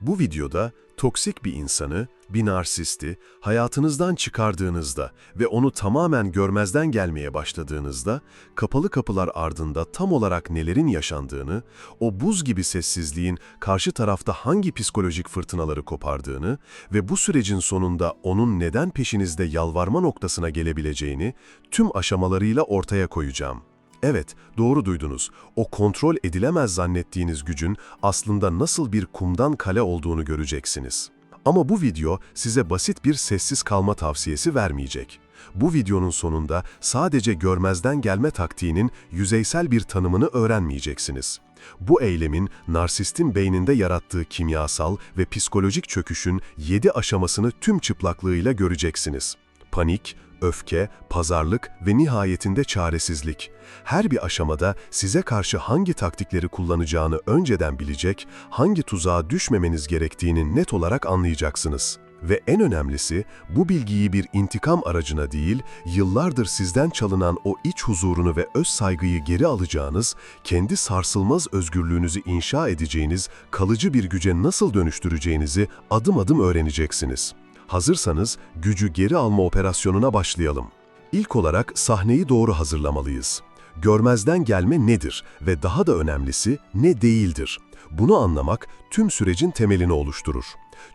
Bu videoda toksik bir insanı, bir narsisti hayatınızdan çıkardığınızda ve onu tamamen görmezden gelmeye başladığınızda kapalı kapılar ardında tam olarak nelerin yaşandığını, o buz gibi sessizliğin karşı tarafta hangi psikolojik fırtınaları kopardığını ve bu sürecin sonunda onun neden peşinizde yalvarma noktasına gelebileceğini tüm aşamalarıyla ortaya koyacağım. Evet, doğru duydunuz. O kontrol edilemez zannettiğiniz gücün aslında nasıl bir kumdan kale olduğunu göreceksiniz. Ama bu video size basit bir sessiz kalma tavsiyesi vermeyecek. Bu videonun sonunda sadece görmezden gelme taktiğinin yüzeysel bir tanımını öğrenmeyeceksiniz. Bu eylemin narsistin beyninde yarattığı kimyasal ve psikolojik çöküşün 7 aşamasını tüm çıplaklığıyla göreceksiniz. Panik, öfke, pazarlık ve nihayetinde çaresizlik. Her bir aşamada size karşı hangi taktikleri kullanacağını önceden bilecek, hangi tuzağa düşmemeniz gerektiğini net olarak anlayacaksınız. Ve en önemlisi, bu bilgiyi bir intikam aracına değil, yıllardır sizden çalınan o iç huzurunu ve öz saygıyı geri alacağınız, kendi sarsılmaz özgürlüğünüzü inşa edeceğiniz, kalıcı bir güce nasıl dönüştüreceğinizi adım adım öğreneceksiniz. Hazırsanız gücü geri alma operasyonuna başlayalım. İlk olarak sahneyi doğru hazırlamalıyız. Görmezden gelme nedir ve daha da önemlisi ne değildir? Bunu anlamak tüm sürecin temelini oluşturur.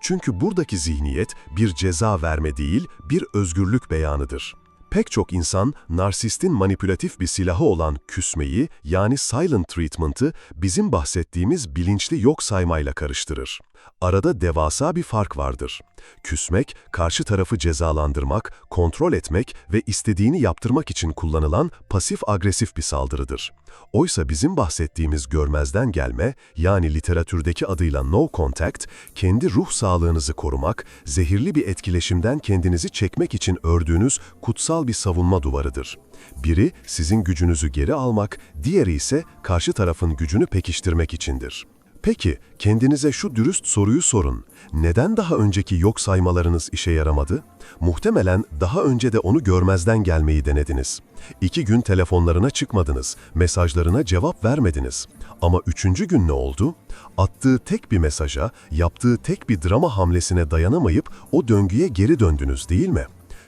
Çünkü buradaki zihniyet bir ceza verme değil, bir özgürlük beyanıdır. Pek çok insan narsistin manipülatif bir silahı olan küsmeyi yani silent treatment'ı bizim bahsettiğimiz bilinçli yok saymayla karıştırır. Arada devasa bir fark vardır. Küsmek, karşı tarafı cezalandırmak, kontrol etmek ve istediğini yaptırmak için kullanılan pasif-agresif bir saldırıdır. Oysa bizim bahsettiğimiz görmezden gelme, yani literatürdeki adıyla no contact, kendi ruh sağlığınızı korumak, zehirli bir etkileşimden kendinizi çekmek için ördüğünüz kutsal bir savunma duvarıdır. Biri sizin gücünüzü geri almak, diğeri ise karşı tarafın gücünü pekiştirmek içindir. Peki, kendinize şu dürüst soruyu sorun. Neden daha önceki yok saymalarınız işe yaramadı? Muhtemelen daha önce de onu görmezden gelmeyi denediniz. İki gün telefonlarına çıkmadınız, mesajlarına cevap vermediniz. Ama üçüncü gün ne oldu? Attığı tek bir mesaja, yaptığı tek bir drama hamlesine dayanamayıp o döngüye geri döndünüz değil mi?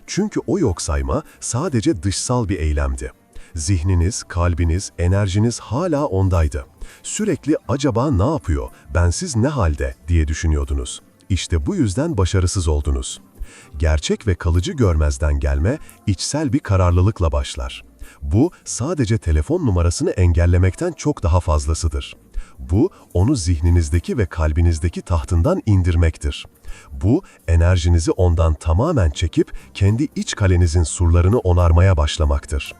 Çünkü o yok sayma sadece dışsal bir eylemdi. Zihniniz, kalbiniz, enerjiniz hala ondaydı. Sürekli acaba ne yapıyor, bensiz ne halde diye düşünüyordunuz. İşte bu yüzden başarısız oldunuz. Gerçek ve kalıcı görmezden gelme içsel bir kararlılıkla başlar. Bu sadece telefon numarasını engellemekten çok daha fazlasıdır. Bu onu zihninizdeki ve kalbinizdeki tahtından indirmektir. Bu enerjinizi ondan tamamen çekip kendi iç kalenizin surlarını onarmaya başlamaktır.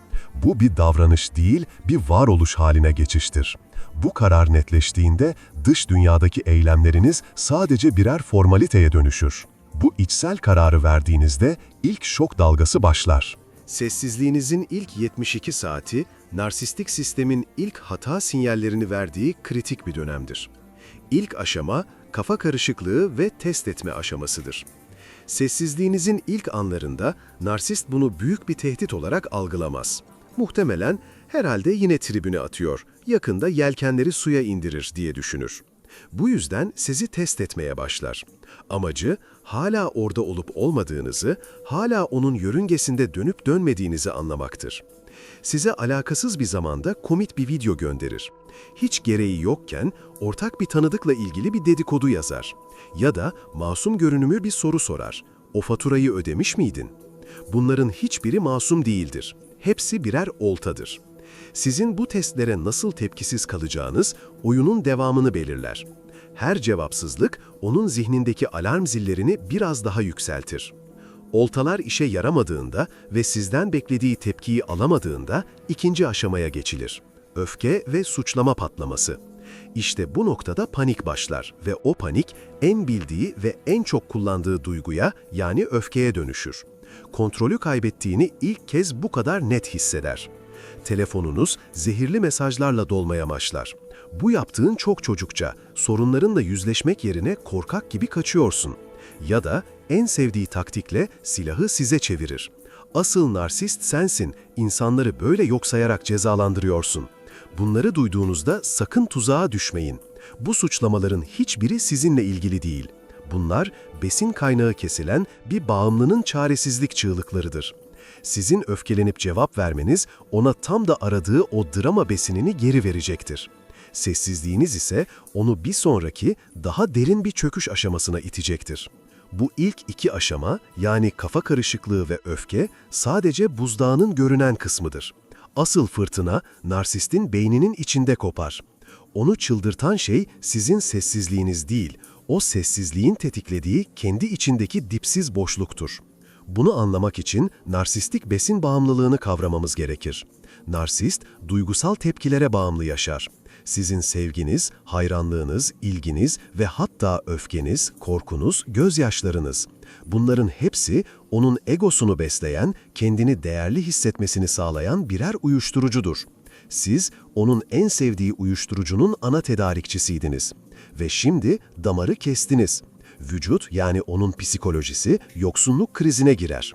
Bu bir davranış değil, bir varoluş haline geçiştir. Bu karar netleştiğinde dış dünyadaki eylemleriniz sadece birer formaliteye dönüşür. Bu içsel kararı verdiğinizde ilk şok dalgası başlar. Sessizliğinizin ilk 72 saati, narsistik sistemin ilk hata sinyallerini verdiği kritik bir dönemdir. İlk aşama, kafa karışıklığı ve test etme aşamasıdır. Sessizliğinizin ilk anlarında narsist bunu büyük bir tehdit olarak algılamaz. Muhtemelen herhalde yine tribüne atıyor, yakında yelkenleri suya indirir diye düşünür. Bu yüzden sizi test etmeye başlar. Amacı hala orada olup olmadığınızı, hala onun yörüngesinde dönüp dönmediğinizi anlamaktır. Size alakasız bir zamanda komit bir video gönderir. Hiç gereği yokken ortak bir tanıdıkla ilgili bir dedikodu yazar. Ya da masum görünümü bir soru sorar. O faturayı ödemiş miydin? Bunların hiçbiri masum değildir. Hepsi birer oltadır. Sizin bu testlere nasıl tepkisiz kalacağınız oyunun devamını belirler. Her cevapsızlık onun zihnindeki alarm zillerini biraz daha yükseltir. Oltalar işe yaramadığında ve sizden beklediği tepkiyi alamadığında ikinci aşamaya geçilir. Öfke ve suçlama patlaması. İşte bu noktada panik başlar ve o panik en bildiği ve en çok kullandığı duyguya yani öfkeye dönüşür. Kontrolü kaybettiğini ilk kez bu kadar net hisseder. Telefonunuz zehirli mesajlarla dolmaya başlar. Bu yaptığın çok çocukça, sorunlarınla yüzleşmek yerine korkak gibi kaçıyorsun. Ya da en sevdiği taktikle silahı size çevirir. Asıl narsist sensin, insanları böyle yok sayarak cezalandırıyorsun. Bunları duyduğunuzda sakın tuzağa düşmeyin. Bu suçlamaların hiçbiri sizinle ilgili değil. Bunlar besin kaynağı kesilen bir bağımlının çaresizlik çığlıklarıdır. Sizin öfkelenip cevap vermeniz ona tam da aradığı o drama besinini geri verecektir. Sessizliğiniz ise onu bir sonraki daha derin bir çöküş aşamasına itecektir. Bu ilk iki aşama yani kafa karışıklığı ve öfke sadece buzdağının görünen kısmıdır. Asıl fırtına narsistin beyninin içinde kopar. Onu çıldırtan şey sizin sessizliğiniz değil, o sessizliğin tetiklediği kendi içindeki dipsiz boşluktur. Bunu anlamak için narsistik besin bağımlılığını kavramamız gerekir. Narsist, duygusal tepkilere bağımlı yaşar. Sizin sevginiz, hayranlığınız, ilginiz ve hatta öfkeniz, korkunuz, gözyaşlarınız. Bunların hepsi onun egosunu besleyen, kendini değerli hissetmesini sağlayan birer uyuşturucudur. Siz onun en sevdiği uyuşturucunun ana tedarikçisiydiniz. Ve şimdi damarı kestiniz. Vücut yani onun psikolojisi yoksunluk krizine girer.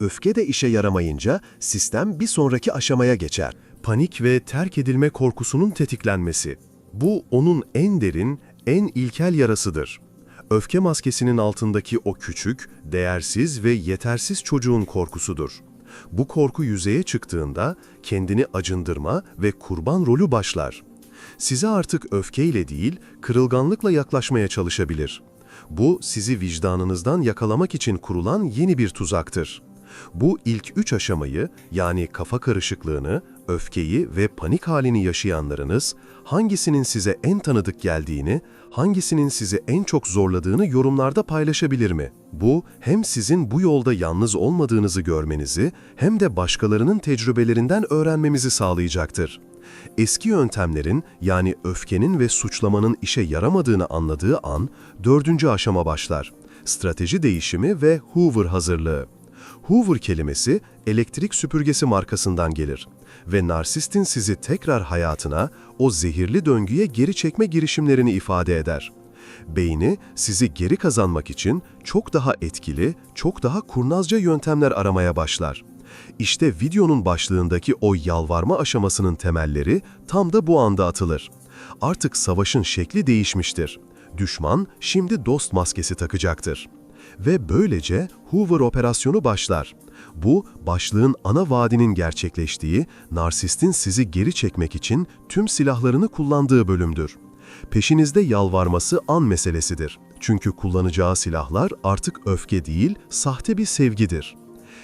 Öfke de işe yaramayınca sistem bir sonraki aşamaya geçer. Panik ve terk edilme korkusunun tetiklenmesi. Bu onun en derin, en ilkel yarasıdır. Öfke maskesinin altındaki o küçük, değersiz ve yetersiz çocuğun korkusudur. Bu korku yüzeye çıktığında kendini acındırma ve kurban rolü başlar. Size artık öfkeyle değil, kırılganlıkla yaklaşmaya çalışabilir. Bu sizi vicdanınızdan yakalamak için kurulan yeni bir tuzaktır. Bu ilk üç aşamayı yani kafa karışıklığını, öfkeyi ve panik halini yaşayanlarınız hangisinin size en tanıdık geldiğini, hangisinin sizi en çok zorladığını yorumlarda paylaşabilir mi? Bu hem sizin bu yolda yalnız olmadığınızı görmenizi hem de başkalarının tecrübelerinden öğrenmemizi sağlayacaktır. Eski yöntemlerin yani öfkenin ve suçlamanın işe yaramadığını anladığı an dördüncü aşama başlar. Strateji değişimi ve Hoover hazırlığı. Hoover kelimesi elektrik süpürgesi markasından gelir ve narsistin sizi tekrar hayatına, o zehirli döngüye geri çekme girişimlerini ifade eder. Beyni sizi geri kazanmak için çok daha etkili, çok daha kurnazca yöntemler aramaya başlar. İşte videonun başlığındaki o yalvarma aşamasının temelleri tam da bu anda atılır. Artık savaşın şekli değişmiştir. Düşman şimdi dost maskesi takacaktır. Ve böylece Hoover operasyonu başlar. Bu, başlığın ana vaadinin gerçekleştiği, narsistin sizi geri çekmek için tüm silahlarını kullandığı bölümdür. Peşinizde yalvarması an meselesidir. Çünkü kullanacağı silahlar artık öfke değil, sahte bir sevgidir.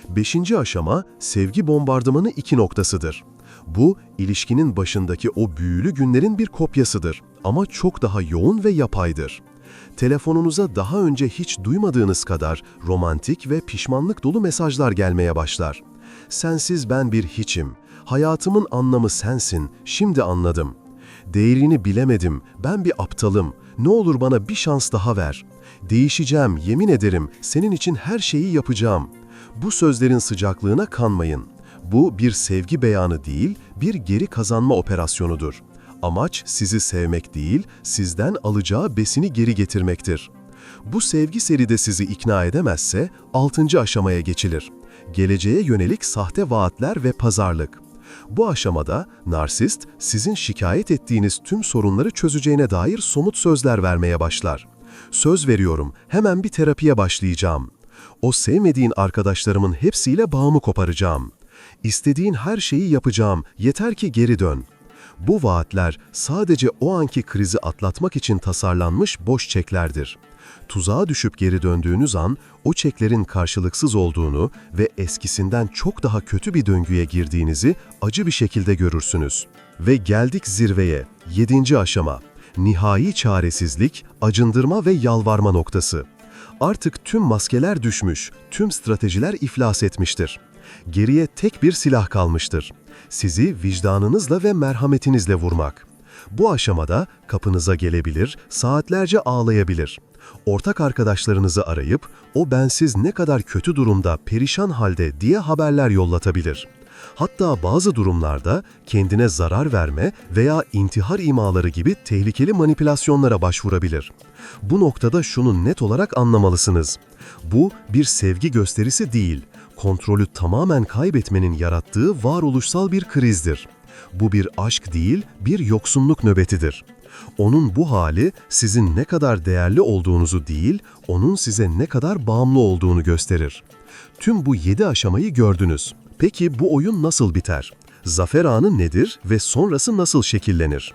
Beşinci aşama, sevgi bombardımanı iki noktasıdır. Bu, ilişkinin başındaki o büyülü günlerin bir kopyasıdır ama çok daha yoğun ve yapaydır. Telefonunuza daha önce hiç duymadığınız kadar romantik ve pişmanlık dolu mesajlar gelmeye başlar. Sensiz ben bir hiçim. Hayatımın anlamı sensin. Şimdi anladım. Değerini bilemedim. Ben bir aptalım. Ne olur bana bir şans daha ver. Değişeceğim, yemin ederim. Senin için her şeyi yapacağım. Bu sözlerin sıcaklığına kanmayın. Bu bir sevgi beyanı değil, bir geri kazanma operasyonudur. Amaç sizi sevmek değil, sizden alacağı besini geri getirmektir. Bu sevgi seride sizi ikna edemezse altıncı aşamaya geçilir. Geleceğe yönelik sahte vaatler ve pazarlık. Bu aşamada narsist sizin şikayet ettiğiniz tüm sorunları çözeceğine dair somut sözler vermeye başlar. Söz veriyorum, hemen bir terapiye başlayacağım. O sevmediğin arkadaşlarımın hepsiyle bağımı koparacağım. İstediğin her şeyi yapacağım, yeter ki geri dön. Bu vaatler sadece o anki krizi atlatmak için tasarlanmış boş çeklerdir. Tuzağa düşüp geri döndüğünüz an o çeklerin karşılıksız olduğunu ve eskisinden çok daha kötü bir döngüye girdiğinizi acı bir şekilde görürsünüz. Ve geldik zirveye, yedinci aşama. Nihai çaresizlik, acındırma ve yalvarma noktası. Artık tüm maskeler düşmüş, tüm stratejiler iflas etmiştir. Geriye tek bir silah kalmıştır. Sizi vicdanınızla ve merhametinizle vurmak. Bu aşamada kapınıza gelebilir, saatlerce ağlayabilir. Ortak arkadaşlarınızı arayıp o bensiz ne kadar kötü durumda, perişan halde diye haberler yollatabilir. Hatta bazı durumlarda kendine zarar verme veya intihar imaları gibi tehlikeli manipülasyonlara başvurabilir. Bu noktada şunu net olarak anlamalısınız. Bu bir sevgi gösterisi değil, kontrolü tamamen kaybetmenin yarattığı varoluşsal bir krizdir. Bu bir aşk değil, bir yoksunluk nöbetidir. Onun bu hali sizin ne kadar değerli olduğunuzu değil, onun size ne kadar bağımlı olduğunu gösterir. Tüm bu 7 aşamayı gördünüz. Peki bu oyun nasıl biter? Zafer anı nedir ve sonrası nasıl şekillenir?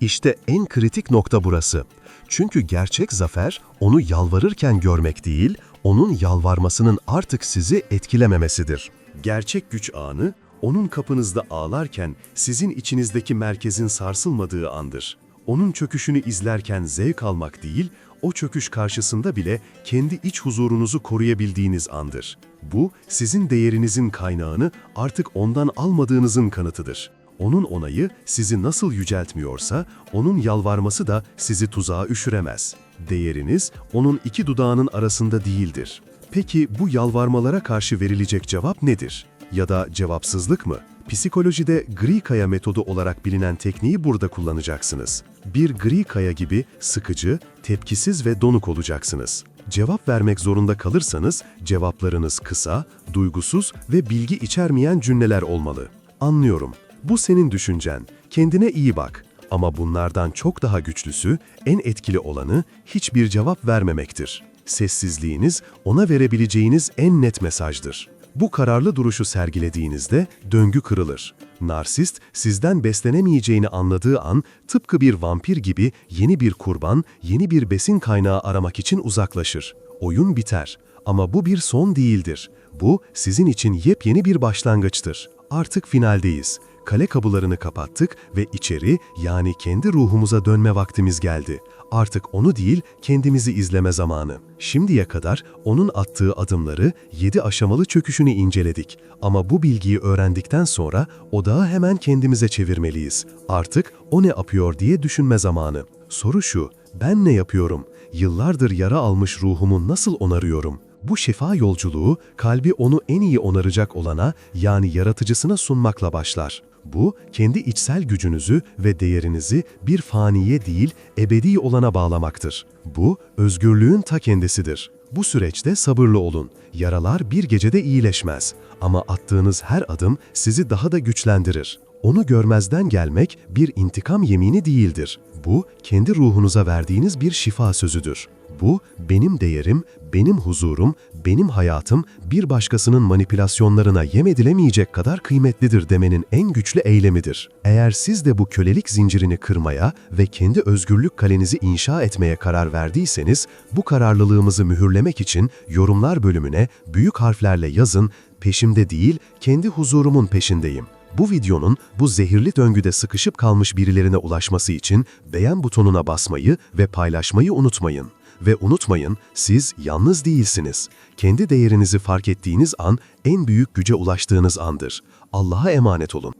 İşte en kritik nokta burası. Çünkü gerçek zafer onu yalvarırken görmek değil, onun yalvarmasının artık sizi etkilememesidir. Gerçek güç anı, onun kapınızda ağlarken sizin içinizdeki merkezin sarsılmadığı andır. Onun çöküşünü izlerken zevk almak değil, o çöküş karşısında bile kendi iç huzurunuzu koruyabildiğiniz andır. Bu, sizin değerinizin kaynağını artık ondan almadığınızın kanıtıdır. Onun onayı sizi nasıl yüceltmiyorsa, onun yalvarması da sizi tuzağa üşüremez. Değeriniz, onun iki dudağının arasında değildir. Peki bu yalvarmalara karşı verilecek cevap nedir? Ya da cevapsızlık mı? Psikolojide gri kaya metodu olarak bilinen tekniği burada kullanacaksınız. Bir gri kaya gibi sıkıcı, tepkisiz ve donuk olacaksınız. Cevap vermek zorunda kalırsanız cevaplarınız kısa, duygusuz ve bilgi içermeyen cümleler olmalı. Anlıyorum. Bu senin düşüncen. Kendine iyi bak. Ama bunlardan çok daha güçlüsü, en etkili olanı hiçbir cevap vermemektir. Sessizliğiniz ona verebileceğiniz en net mesajdır. Bu kararlı duruşu sergilediğinizde döngü kırılır. Narsist sizden beslenemeyeceğini anladığı an tıpkı bir vampir gibi yeni bir kurban, yeni bir besin kaynağı aramak için uzaklaşır. Oyun biter. Ama bu bir son değildir. Bu sizin için yepyeni bir başlangıçtır. Artık finaldeyiz. Kale kapılarını kapattık ve içeri yani kendi ruhumuza dönme vaktimiz geldi. Artık onu değil, kendimizi izleme zamanı. Şimdiye kadar onun attığı adımları, yedi aşamalı çöküşünü inceledik. Ama bu bilgiyi öğrendikten sonra odağı hemen kendimize çevirmeliyiz. Artık o ne yapıyor diye düşünme zamanı. Soru şu, ben ne yapıyorum? Yıllardır yara almış ruhumu nasıl onarıyorum? Bu şifa yolculuğu kalbi onu en iyi onaracak olana yani yaratıcısına sunmakla başlar. Bu, kendi içsel gücünüzü ve değerinizi bir faniye değil, ebedi olana bağlamaktır. Bu, özgürlüğün ta kendisidir. Bu süreçte sabırlı olun. Yaralar bir gecede iyileşmez. Ama attığınız her adım sizi daha da güçlendirir. Onu görmezden gelmek bir intikam yemini değildir. Bu, kendi ruhunuza verdiğiniz bir şifa sözüdür. Bu, benim değerim, benim huzurum, benim hayatım bir başkasının manipülasyonlarına yem edilemeyecek kadar kıymetlidir demenin en güçlü eylemidir. Eğer siz de bu kölelik zincirini kırmaya ve kendi özgürlük kalenizi inşa etmeye karar verdiyseniz, bu kararlılığımızı mühürlemek için yorumlar bölümüne büyük harflerle yazın, peşimde değil, kendi huzurumun peşindeyim. Bu videonun bu zehirli döngüde sıkışıp kalmış birilerine ulaşması için beğen butonuna basmayı ve paylaşmayı unutmayın. Ve unutmayın, siz yalnız değilsiniz. Kendi değerinizi fark ettiğiniz an en büyük güce ulaştığınız andır. Allah'a emanet olun.